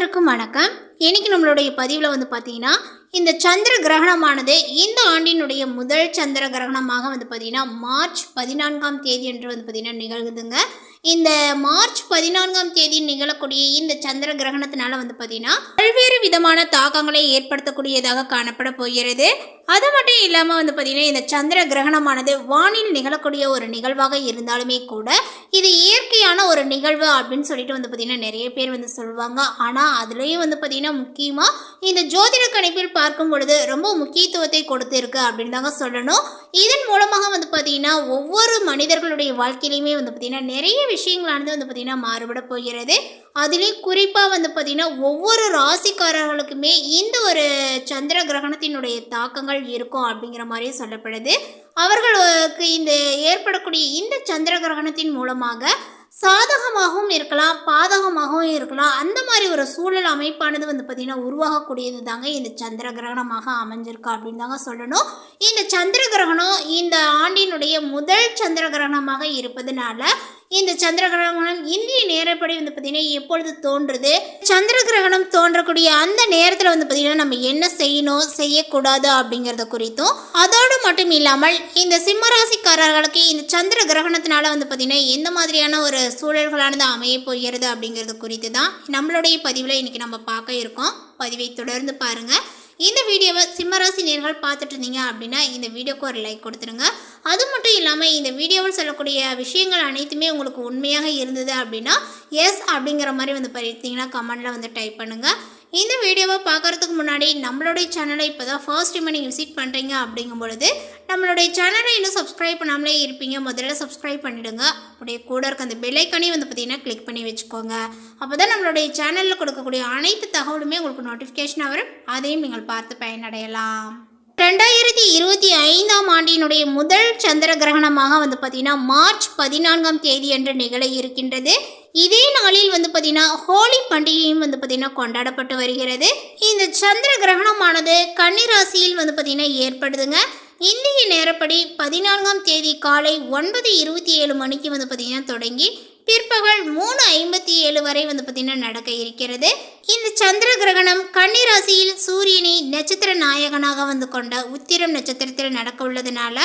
அனைவருக்கும் வணக்கம். இன்றைக்கி நம்மளுடைய பதிவில் வந்து பார்த்தீங்கன்னா இந்த சந்திர கிரகணமானது இந்த ஆண்டினுடைய முதல் சந்திர கிரகணமாக வந்து பார்த்திங்கன்னா மார்ச் பதினான்காம் தேதி என்று வந்து பார்த்திங்கன்னா நிகழ்குதுங்க இந்த மார்ச் பதினான்காம் தேதி நிகழக்கூடிய இந்த சந்திர கிரகணத்தினால வந்து பார்த்தீங்கன்னா பல்வேறு விதமான தாக்கங்களை ஏற்படுத்தக்கூடியதாக காணப்பட போகிறது. அது மட்டும் இல்லாமல் வந்து பார்த்தீங்கன்னா இந்த சந்திர கிரகணமானது வானில் நிகழக்கூடிய ஒரு நிகழ்வாக இருந்தாலுமே கூட இது இயற்கையான ஒரு நிகழ்வு அப்படின்னு சொல்லிட்டு வந்து பார்த்தீங்கன்னா நிறைய பேர் வந்து சொல்லுவாங்க. ஆனால் அதுலேயும் வந்து பார்த்தீங்கன்னா முக்கியமாக இந்த ஜோதிட கணிப்பில் பார்க்கும் பொழுது ரொம்ப முக்கியத்துவத்தை கொடுத்துருக்கு அப்படின்னு தாங்க சொல்லணும். இதன் மூலமாக வந்து பார்த்தீங்கன்னா ஒவ்வொரு மனிதர்களுடைய வாழ்க்கையிலையுமே வந்து பார்த்திங்கன்னா நிறைய விஷயங்களானது வந்து பார்த்திங்கன்னா மாறுபட போகிறது. அதுலேயும் குறிப்பாக வந்து பார்த்திங்கன்னா ஒவ்வொரு ராசிக்காரர்களுக்குமே இந்த ஒரு சந்திர கிரகணத்தினுடைய தாக்கங்கள் இருக்கும் அப்படிங்கிற மாதிரியும் சொல்லப்படுது. அவர்களுக்கு இந்த ஏற்படக்கூடிய இந்த சந்திர கிரகணத்தின் மூலமாக சாதகமாகவும் இருக்கலாம் பாதகமாகவும் இருக்கலாம். அந்த மாதிரி ஒரு சூழல் அமைப்பானது வந்து பார்த்திங்கன்னா உருவாகக்கூடியது தாங்க இந்த சந்திர கிரகணமாக அமைஞ்சிருக்கு அப்படின்னு தாங்க சொல்லணும். இந்த சந்திர கிரகணம் இந்த ஆண்டினுடைய முதல் சந்திர கிரகணமாக இருப்பதனால இந்த சந்திர கிரகணம் இந்திய நேரப்படி வந்து பார்த்தீங்கன்னா எப்பொழுது தோன்றுது? சந்திர கிரகணம் தோன்றக்கூடிய அந்த நேரத்தில் வந்து பார்த்திங்கன்னா நம்ம என்ன செய்யணும் செய்யக்கூடாது அப்படிங்கிறத குறித்தும் அதோடு மட்டும் இல்லாமல் இந்த சிம்மராசிக்காரர்களுக்கு இந்த சந்திர கிரகணத்தினால வந்து பார்த்திங்கன்னா எந்த மாதிரியான ஒரு சூழல்களானது அமைய போகிறது அப்படிங்கிறது குறித்து தான் நம்மளுடைய பதிவில் இன்றைக்கி நம்ம பார்க்க இருக்கோம். பதிவை தொடர்ந்து பாருங்கள் இந்த வீடியோவை சிம்மராசி நேர்கள் பார்த்துட்டு இருந்தீங்க அப்படின்னா இந்த வீடியோக்கு ஒரு லைக் கொடுத்துருங்க. அது மட்டும் இல்லாமல் இந்த வீடியோவில் சொல்லக்கூடிய விஷயங்கள் அனைத்துமே உங்களுக்கு உண்மையாக இருந்தது அப்படின்னா எஸ் அப்படிங்கிற மாதிரி வந்து படித்தீங்கன்னா கமெண்டில் வந்து டைப் பண்ணுங்கள் இந்த வீடியோவை பார்க்குறதுக்கு முன்னாடி நம்மளுடைய சேனலை இப்போ தான் ஃபர்ஸ்ட் டைம் நீங்கள் விசிட் பண்ணுறீங்க அப்படிங்கும் பொழுது நம்மளுடைய சேனலை இன்னும் சப்ஸ்கிரைப் பண்ணாமலே இருப்பீங்க. முதல்ல சப்ஸ்கிரைப் பண்ணிவிடுங்க அப்படியே கூட இருக்க அந்த பெல்லைக்கனையும் வந்து பார்த்தீங்கன்னா கிளிக் பண்ணி வச்சுக்கோங்க. அப்போ தான் நம்மளுடைய சேனலில் கொடுக்கக்கூடிய அனைத்து தகவலுமே உங்களுக்கு நோட்டிஃபிகேஷனாக வரும். அதையும் நீங்கள் பார்த்து பயனடையலாம். ரெண்டாயிரத்தி இருபத்தி ஐந்தாம் ஆண்டினுடைய முதல் சந்திர கிரகணமாக வந்து பார்த்தீங்கன்னா மார்ச் பதினான்காம் தேதி என்ற நிகழ இருக்கின்றது. இதே நாளில் வந்து பார்த்திங்கன்னா ஹோலி பண்டிகையும் வந்து பார்த்திங்கன்னா கொண்டாடப்பட்டு வருகிறது. இந்த சந்திர கிரகணமானது கன்னிராசியில் வந்து பார்த்தீங்கன்னா ஏற்படுதுங்க. இந்திய நேரப்படி பதினான்காம் தேதி காலை ஒன்பது இருபத்தி ஏழு மணிக்கு வந்து பார்த்தீங்கன்னா தொடங்கி பிற்பகல் மூணு ஐம்பத்தி ஏழு வரை வந்து பார்த்திங்கன்னா நடக்க இருக்கிறது. இந்த சந்திர கிரகணம் கன்னிராசியில் சூரியனை நட்சத்திர நாயகனாக வந்து கொண்ட உத்திரம் நட்சத்திரத்தில் நடக்க உள்ளதுனால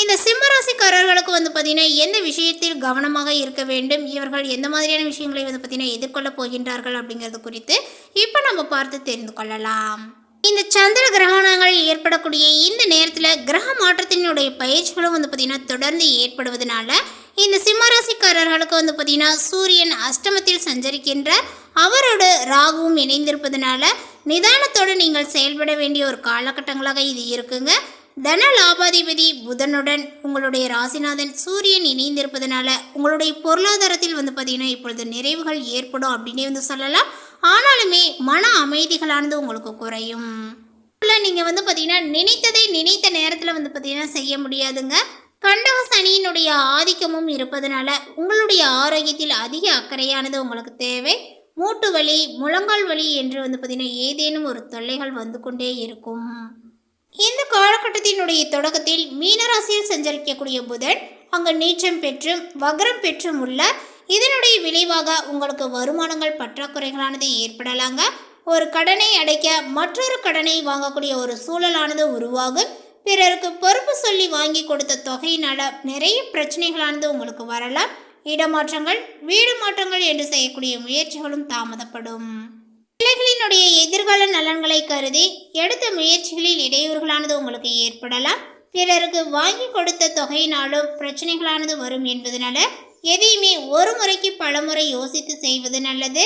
இந்த சிம்மராசிக்காரர்களுக்கு வந்து பார்த்திங்கன்னா எந்த விஷயத்தில் கவனமாக இருக்க வேண்டும் இவர்கள் எந்த மாதிரியான விஷயங்களை வந்து பார்த்திங்கன்னா எதிர்கொள்ள போகின்றார்கள் அப்படிங்கிறது குறித்து இப்போ நம்ம பார்த்து தெரிந்து கொள்ளலாம். இந்த சந்திர கிரகணங்கள் ஏற்படக்கூடிய இந்த நேரத்தில் கிரக மாற்றத்தினுடைய பயிற்சிகளும் வந்து பார்த்திங்கன்னா தொடர்ந்து ஏற்படுவதனால இந்த சிம்மராசிக்காரர்களுக்கு வந்து பார்த்திங்கன்னா சூரியன் அஷ்டமத்தில் சஞ்சரிக்கின்ற அவரோட ராகுவும் இணைந்திருப்பதனால நிதானத்தோடு நீங்கள் செயல்பட வேண்டிய ஒரு காலகட்டங்களாக இது இருக்குங்க. தன லாபாதிபதி புதனுடன் உங்களுடைய ராசிநாதன் சூரியன் இணைந்திருப்பதனால உங்களுடைய பொருளாதாரத்தில் வந்து பார்த்திங்கன்னா இப்பொழுது நிறைவுகள் ஏற்படும் அப்படின்னே வந்து சொல்லலாம். ஆனாலுமே மன அமைதிகளானது உங்களுக்கு குறையும். நீங்கள் வந்து பார்த்தீங்கன்னா நினைத்ததை நினைத்த நேரத்தில் வந்து பார்த்தீங்கன்னா செய்ய முடியாதுங்க. கண்டக சனியினுடைய ஆதிக்கமும் இருப்பதனால உங்களுடைய ஆரோக்கியத்தில் அதிக அக்கறையானது உங்களுக்கு தேவை. மூட்டு வலி முழங்கால் வலி என்று வந்து பார்த்தீங்கன்னா ஏதேனும் ஒரு தொல்லைகள் வந்து கொண்டே இருக்கும். இந்த காலகட்டத்தினுடைய தொடக்கத்தில் மீனராசியில் சஞ்சரிக்கக்கூடிய புதன் அங்கு நீச்சம் பெற்றும் வக்ரம் பெற்றும் உள்ள இதனுடைய விளைவாக உங்களுக்கு வருமானங்கள் பற்றாக்குறைகளானது ஏற்படலாங்க. ஒரு கடனை அடைக்க மற்றொரு கடனை வாங்கக்கூடிய ஒரு சூழலானது உருவாகும். பிறருக்கு பொறுப்பு சொல்லி வாங்கி கொடுத்த தொகையினால நிறைய பிரச்சனைகளானது உங்களுக்கு வரலாம். இடமாற்றங்கள் வீடு மாற்றங்கள் என்று செய்யக்கூடிய முயற்சிகளும் தாமதப்படும். பிள்ளைகளினுடைய எதிர்கால நலன்களை கருதி எடுத்த முயற்சிகளில் இடையூறுகளானது உங்களுக்கு ஏற்படலாம். பிறருக்கு வாங்கி கொடுத்த தொகையினாலும் பிரச்சனைகளானது வரும் என்பதனால எதையுமே ஒரு முறைக்கு பலமுறை யோசித்து செய்வது நல்லது.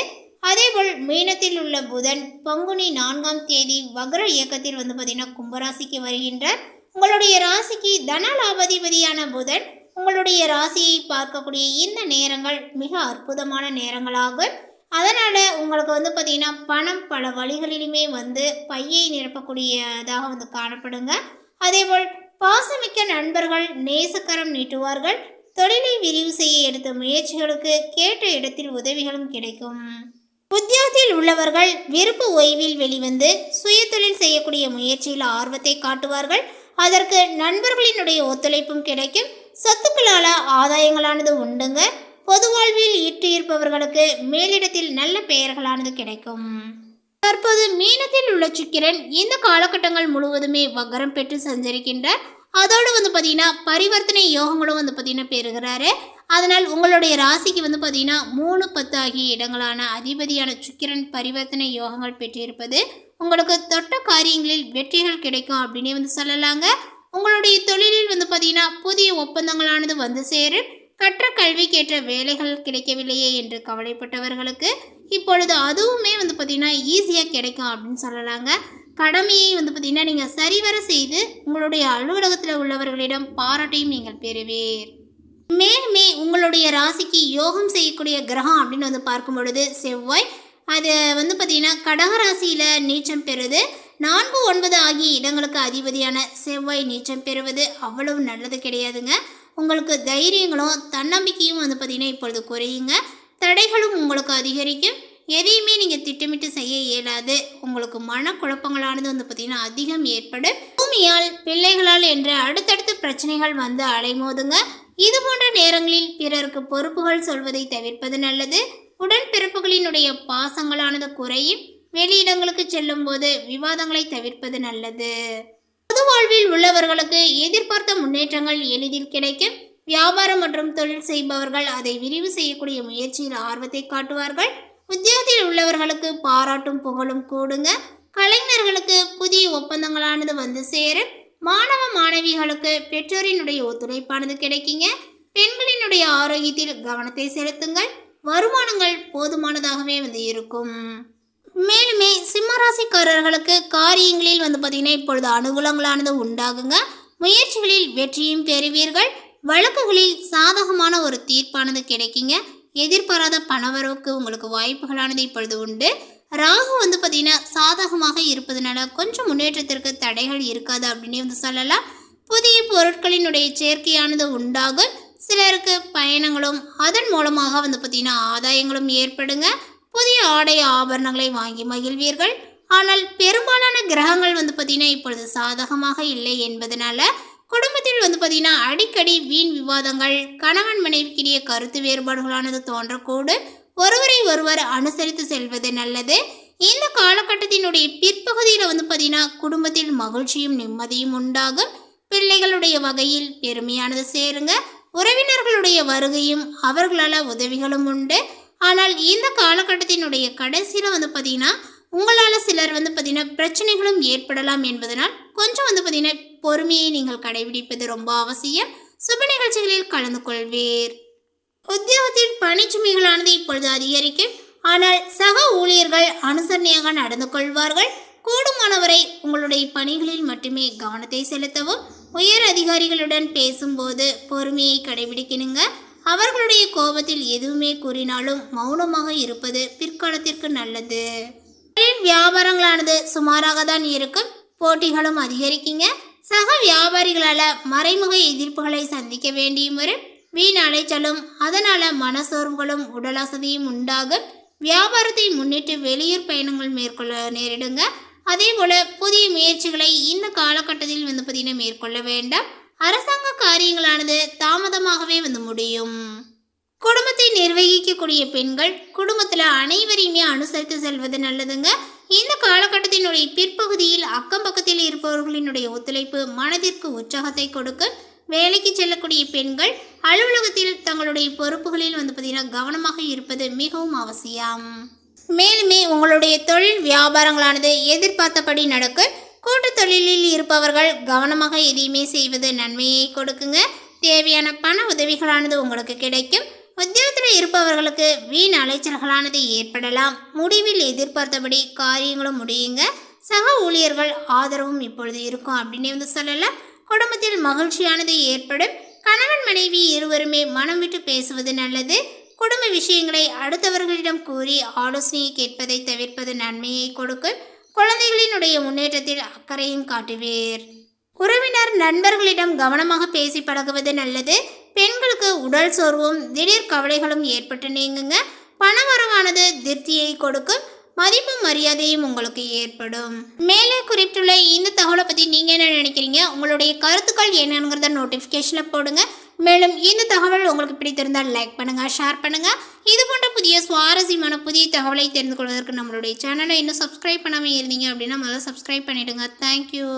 அதேபோல் மீனத்தில் உள்ள புதன் பங்குனி நான்காம் தேதி வக்ர இயக்கத்தில் வந்து பார்த்தீங்கன்னா கும்பராசிக்கு வருகின்றார். உங்களுடைய ராசிக்கு தன லாபாதிபதியான புதன் உங்களுடைய ராசியை பார்க்கக்கூடிய இந்த நேரங்கள் மிக அற்புதமான நேரங்களாகும். அதனால் உங்களுக்கு வந்து பார்த்திங்கன்னா பணம் பல வழிகளிலுமே வந்து பையை நிரப்பக்கூடியதாக வந்து காணப்படுங்க. அதேபோல் பாசமிக்க நண்பர்கள் நேசக்கரம் நீட்டுவார்கள். தொழிலை விரிவு செய்ய எடுத்த முயற்சிகளுக்கு கேட்ட இடத்தில் உதவிகளும் கிடைக்கும். உத்தியோகத்தில் உள்ளவர்கள் விருப்பு ஓய்வில் வெளிவந்து சுயதொழில் செய்யக்கூடிய முயற்சியில் ஆர்வத்தை காட்டுவார்கள். அதற்கு நண்பர்களினுடைய ஒத்துழைப்பும் கிடைக்கும். சொத்துக்களால் ஆதாயங்களானது உண்டுங்க. பொது வாழ்வில் ஈட்டு இருப்பவர்களுக்கு மேலிடத்தில் நல்ல பெயர்களானது கிடைக்கும். தற்போது மீனத்தில் உள்ள சுக்கிரன் இந்த காலகட்டங்கள் முழுவதுமே வக்கரம் பெற்று சஞ்சரிக்கின்றார். அதோடு வந்து பார்த்தீங்கன்னா பரிவர்த்தனை யோகங்களும் வந்து பார்த்தீங்கன்னா பெறுகிறாரு. அதனால் உங்களுடைய ராசிக்கு வந்து பார்த்தீங்கன்னா மூணு பத்து ஆகிய இடங்களான அதிபதியான சுக்கிரன் பரிவர்த்தனை யோகங்கள் பெற்றிருப்பது உங்களுக்கு தொட்ட காரியங்களில் வெற்றிகள் கிடைக்கும் அப்படின்னே வந்து சொல்லலாங்க. உங்களுடைய தொழிலில் வந்து பார்த்தீங்கன்னா புதிய ஒப்பந்தங்களானது வந்து சேரும். கற்ற கல்விக்கேற்ற வேலைகள் கிடைக்கவில்லையே என்று கவலைப்பட்டவர்களுக்கு இப்பொழுது அதுவுமே வந்து பார்த்திங்கன்னா ஈஸியாக கிடைக்கும் அப்படின்னு சொல்லலாங்க. கடமையை வந்து பார்த்திங்கன்னா நீங்கள் சரிவர செய்து உங்களுடைய அலுவலகத்தில் உள்ளவர்களிடம் பாராட்டையும் நீங்கள் பெறுவீர். மேலுமே உங்களுடைய ராசிக்கு யோகம் செய்யக்கூடிய கிரகம் அப்படின்னு வந்து பார்க்கும் பொழுது செவ்வாய் அது வந்து பார்த்திங்கன்னா கடகராசியில் நீச்சம் பெறுது. நான்கு ஒன்பது ஆகிய இடங்களுக்கு அதிபதியான செவ்வாய் நீச்சம் பெறுவது அவ்வளவு நல்லது கிடையாதுங்க. உங்களுக்கு தைரியங்களும் தன்னம்பிக்கையும் வந்து பார்த்திங்கன்னா இப்பொழுது குறையுங்க. தடைகளும் உங்களுக்கு அதிகரிக்கும். எதையுமே நீங்கள் திட்டமிட்டு செய்ய இயலாது. உங்களுக்கு மனக்குழப்பங்களானது வந்து பார்த்திங்கன்னா அதிகம் ஏற்படும். பூமியால் பிள்ளைகளால் என்ற அடுத்தடுத்த பிரச்சனைகள் வந்து அலைமோதுங்க. இது போன்ற நேரங்களில் பிறருக்கு பொறுப்புகள் சொல்வதை தவிர்ப்பது நல்லது. உடன்பிறப்புகளினுடைய பாசங்களானது குறையும். வெளியிடங்களுக்கு செல்லும் போது விவாதங்களை தவிர்ப்பது நல்லது. பொது வாழ்வில் உள்ளவர்களுக்கு எதிர்பார்த்த முன்னேற்றங்கள் எளிதில் கிடைக்கும். வியாபாரம் மற்றும் தொழில் செய்பவர்கள் அதை விரிவு செய்யக்கூடிய முயற்சியில் ஆர்வத்தை காட்டுவார்கள். உத்தியோகத்தில் உள்ளவர்களுக்கு பாராட்டும் புகழும் கூடுங்க. கலைஞர்களுக்கு புதிய ஒப்பந்தங்களானது வந்து சேரும். மாணவ மாணவிகளுக்கு பெற்றோரினுடைய ஒத்துழைப்பானது கிடைக்குங்க. பெண்களினுடைய ஆரோக்கியத்தில் கவனத்தை செலுத்துங்கள். வருமானங்கள் போதுமானதாகவே வந்து இருக்கும். மேலுமே சிம்மராசிக்காரர்களுக்கு காரியங்களில் வந்து பார்த்திங்கன்னா இப்பொழுது அனுகூலங்களானது உண்டாகுங்க. முயற்சிகளில் வெற்றியும் பெறுவீர்கள். வழக்குகளில் சாதகமான ஒரு தீர்ப்பானது கிடைக்குங்க. எதிர்பாராத பணவரவுக்கு உங்களுக்கு வாய்ப்புகளானது இப்பொழுது உண்டு. ராகு வந்து பார்த்திங்கன்னா சாதகமாக இருப்பதனால கொஞ்சம் முன்னேற்றத்திற்கு தடைகள் இருக்காது அப்படின்னு வந்து சொல்லலாம். புதிய பொருட்களினுடைய சேர்க்கையானது உண்டாகும். சிலருக்கு பயணங்களும் அதன் மூலமாக வந்து பார்த்திங்கன்னா ஆதாயங்களும் ஏற்படுங்க. புதிய ஆடை ஆபரணங்களை வாங்கி மகிழ்வீர்கள். ஆனால் பெரும்பாலான கிரகங்கள் வந்து பார்த்திங்கன்னா இப்பொழுது சாதகமாக இல்லை என்பதனால குடும்பத்தில் வந்து பார்த்திங்கன்னா அடிக்கடி வீண் விவாதங்கள் கணவன் மனைவிக்கிடையே கருத்து வேறுபாடுகளானது தோன்றக்கூடும் ஒருவரை ஒருவர் அனுசரித்து செல்வது நல்லது. இந்த காலகட்டத்தினுடைய பிற்பகுதியில் வந்து பார்த்திங்கன்னா குடும்பத்தில் மகிழ்ச்சியும் நிம்மதியும் உண்டாகும். பிள்ளைகளுடைய வகையில் பெருமையானது சேருங்க. உறவினர்களுடைய வருகையும் அவர்களால் உதவிகளும் உண்டு. ஆனால் இந்த காலகட்டத்தினுடைய கடைசியில் வந்து பார்த்திங்கன்னா உங்களால் சிலர் வந்து பார்த்திங்கன்னா பிரச்சனைகளும் ஏற்படலாம் என்பதனால் கொஞ்சம் வந்து பார்த்திங்கன்னா பொறுமையை நீங்கள் கடைபிடிப்பது ரொம்ப அவசியம். சுப நிகழ்ச்சிகளில் கலந்து கொள்வீர். உத்தியோகத்தில் பணிச்சுமைகளானது இப்பொழுது அதிகரிக்கும். ஆனால் சக ஊழியர்கள் அனுசரணையாக நடந்து கொள்வார்கள். கூடுமானவரை உங்களுடைய பணிகளில் மட்டுமே கவனத்தை செலுத்தவும் உயர் அதிகாரிகளுடன் பேசும்போது பொறுமையை கடைபிடிக்கணுங்க. அவர்களுடைய கோபத்தில் எதுவுமே கூறினாலும் மௌனமாக இருப்பது பிற்காலத்திற்கு நல்லது. வியாபாரங்களானது சுமாராக தான் இருக்கும் போட்டிகளும் அதிகரிக்குங்க. சக வியாபாரிகளால் மறைமுக எதிர்ப்புகளை சந்திக்க வேண்டியும் வரும். வீண் அலைச்சலும் அதனால் மனசோர்வுகளும் உடல் அசதியும் உண்டாகும். வியாபாரத்தை முன்னிட்டு வெளியூர் பயணங்கள் மேற்கொள்ள நேரிடுங்க. அதே போல் புதிய முயற்சிகளை இந்த காலகட்டத்தில் வந்து பார்த்தீங்கன்னா மேற்கொள்ள வேண்டாம். அரசாங்க காரியங்களானது தாமதமாகவே வந்து முடியும். குடும்பத்தை நிர்வகிக்கக்கூடிய பெண்கள் குடும்பத்தில் அனைவரையுமே அனுசரித்து செல்வது நல்லதுங்க. இந்த காலகட்டத்தினுடைய பிற்பகுதியில் அக்கம் பக்கத்தில் இருப்பவர்களினுடைய ஒத்துழைப்பு மனதிற்கு உற்சாகத்தை கொடுக்க வேலைக்கு செல்லக்கூடிய பெண்கள் அலுவலகத்தில் தங்களுடைய பொறுப்புகளில் வந்து பார்த்தீங்கன்னா கவனமாக இருப்பது மிகவும் அவசியம். மேலுமே உங்களுடைய தொழில் வியாபாரங்களானது எதிர்பார்த்தபடி நடக்க கூட்டு தொழிலில் இருப்பவர்கள் கவனமாக எதையுமே செய்வது நன்மையை கொடுக்குங்க. தேவையான பண உதவிகளானது உங்களுக்கு கிடைக்கும். உத்தியோகத்தில் இருப்பவர்களுக்கு வீண் அலைச்சல்களானது ஏற்படலாம். முடிவில் எதிர்பார்த்தபடி காரியங்களும் முடியுங்க. சக ஊழியர்கள் ஆதரவும் இப்பொழுது இருக்கும் அப்படின்னு வந்து சொல்லலாம். குடும்பத்தில் மகிழ்ச்சியானது ஏற்படும். கணவன் மனைவி இருவருமே மனம் விட்டு பேசுவது நல்லது. குடும்ப விஷயங்களை அடுத்தவர்களிடம் கூறி ஆலோசனையை கேட்பதை தவிர்ப்பது நன்மையை கொடுக்கும். குழந்தைகளினுடைய முன்னேற்றத்தில் அக்கறையும் காட்டுவீர். உறவினர் நண்பர்களிடம் கவனமாக பேசி பழகுவது நல்லது. பெண்களுக்கு உடல் சோர்வும் திடீர் கவலைகளும் ஏற்பட்டு நீங்குங்க. பணவரவானது திருப்தியை கொடுக்கும். மதிப்பும் மரியாதையும் உங்களுக்கு ஏற்படும். மேலே குறிப்பிட்டுள்ள இந்த தகவலை பற்றி நீங்கள் என்ன நினைக்கிறீங்க? உங்களுடைய கருத்துக்கள் என்னங்கிறத நோட்டிஃபிகேஷனில் போடுங்க. மேலும் இந்த தகவல் உங்களுக்கு பிடித்திருந்தால் லைக் பண்ணுங்கள் ஷேர் பண்ணுங்கள் இது போன்ற புதிய சுவாரஸ்யமான புதிய தகவலை தெரிந்து கொள்வதற்கு நம்மளுடைய சேனலை இன்னும் சப்ஸ்கிரைப் பண்ணாமல் இருந்தீங்க அப்படின்னா முதல்ல சப்ஸ்கிரைப் பண்ணிவிடுங்க தேங்க்யூ